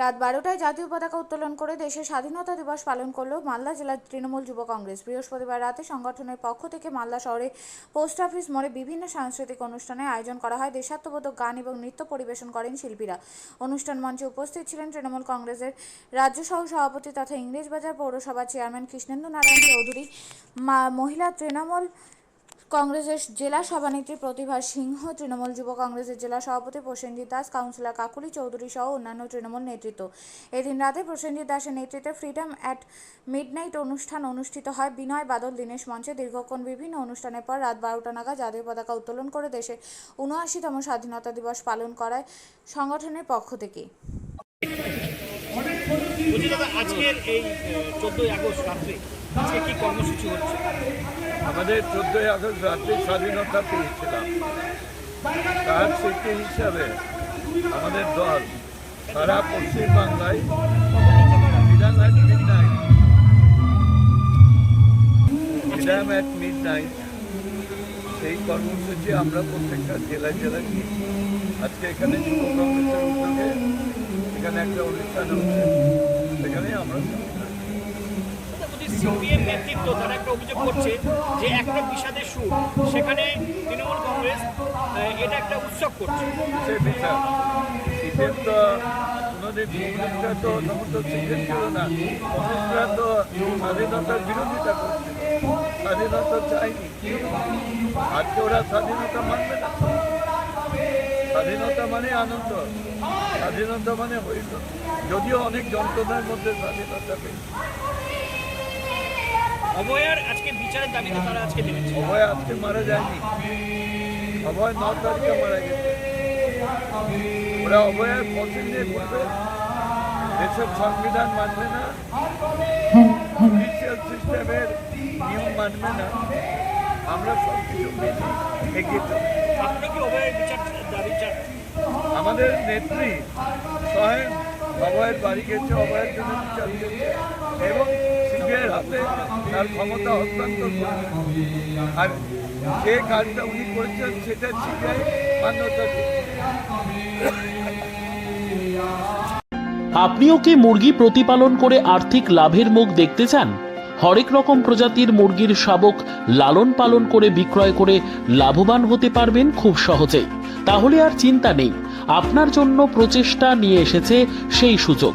রাত বারোটায় জাতীয় পতাকা উত্তোলন করে দেশের স্বাধীনতা দিবস পালন করল মালদা জেলার তৃণমূল যুব কংগ্রেস। বৃহস্পতিবার রাতে সংগঠনের পক্ষ থেকে মালদা শহরে পোস্ট অফিস মোড়ে বিভিন্ন সাংস্কৃতিক অনুষ্ঠানের আয়োজন করা হয়। দেশাত্মবোধক গান এবং নৃত্য পরিবেশন করেন শিল্পীরা। অনুষ্ঠান মঞ্চে উপস্থিত ছিলেন তৃণমূল কংগ্রেসের রাজ্য সহ সভাপতি তথা ইংরেজবাজার পৌরসভার চেয়ারম্যান কৃষ্ণেন্দু নারায়ণ চৌধুরী মহিলা তৃণমূল কংগ্রেসের জেলা সভানেত্রী প্রতিভা সিংহ, তৃণমূল যুব কংগ্রেসের জেলা সভাপতি প্রসেনজিৎ দাস, কাউন্সিলর কাকুলি চৌধুরী সহ অন্যান্য তৃণমূল নেতৃত্ব। এদিন রাতে প্রসেনজিৎ দাসের নেতৃত্বে ফ্রিডম অ্যাট মিডনাইট অনুষ্ঠান অনুষ্ঠিত হয়। বিনয় বাদল, দীনেশ মঞ্চে দীর্ঘক্ষণ বিভিন্ন অনুষ্ঠানের পর রাত বারোটা নাগাদ জাতীয় পতাকা উত্তোলন করে দেশে উনআশিতম স্বাধীনতা দিবস পালন করায় সংগঠনের পক্ষ থেকে। আজকের এই চোদ্দোই আগস্ট রাত্রে আজকে কি কর্মসূচি হচ্ছে? আমাদের চোদ্দোই আগস্ট রাত্রে স্বাধীনতা পেয়েছিলাম। তার স্মৃতি হিসাবে আমাদের দল সারা পশ্চিমবাংলায় মিড নাইট মিড নাইট সেই কর্মসূচি আমরা প্রত্যেকটা জেলায় জেলায় নিই আজকে এখানে যুব কংগ্রেসের উদ্যোগে এখানে একটা অনুষ্ঠান হচ্ছে। সেখানে আমরা সিপিএম নেতৃত্ব তারা একটা অভিযোগ করছে যে একটা বিষাদের সুর সেখানে তৃণমূল কংগ্রেস এটা একটা উৎসব করছে। ছিল না স্বাধীনতা ওরা স্বাধীনতা মানবে না স্বাধীনতা মানে আনন্দ। স্বাধীনতা মানে যদিও অনেক যন্ত্রণার মধ্যে স্বাধীনতা পেয়েছে অভয়ার আজকে বিচারের দাবিতে তারা আজকে নেমেছে। অভয় আজকে মারা যায়নি। অভয় ন তারিখে মারা গেছে। ওরা অভয়ের পছন্দ নিয়ে করবে দেশের সংবিধান মানবে না। জুডিশিয়াল সিস্টেমের নিয়ম মানবে না। আমরা সব কিছু মেনে এগিয়ে চান? আমাদের নেত্রী স্বয়ং অভয়ের বাড়ি গেছে অভয়ের জন্য বিচার এবং হাতে তার ক্ষমতা করেছে আর যে কাজটা উনি করেছেন, সেটা সিবিআই মান্যতা আপনিও কি মুরগি প্রতিপালন করে আর্থিক লাভের মুখ দেখতে চান? হরেক রকম প্রজাতির মুরগির শাবক লালন পালন করে বিক্রয় করে লাভবান হতে পারবেন খুব সহজেই। তাহলে আর চিন্তা নেই, আপনার জন্য প্রচেষ্টা নিয়ে এসেছে সেই সুযোগ।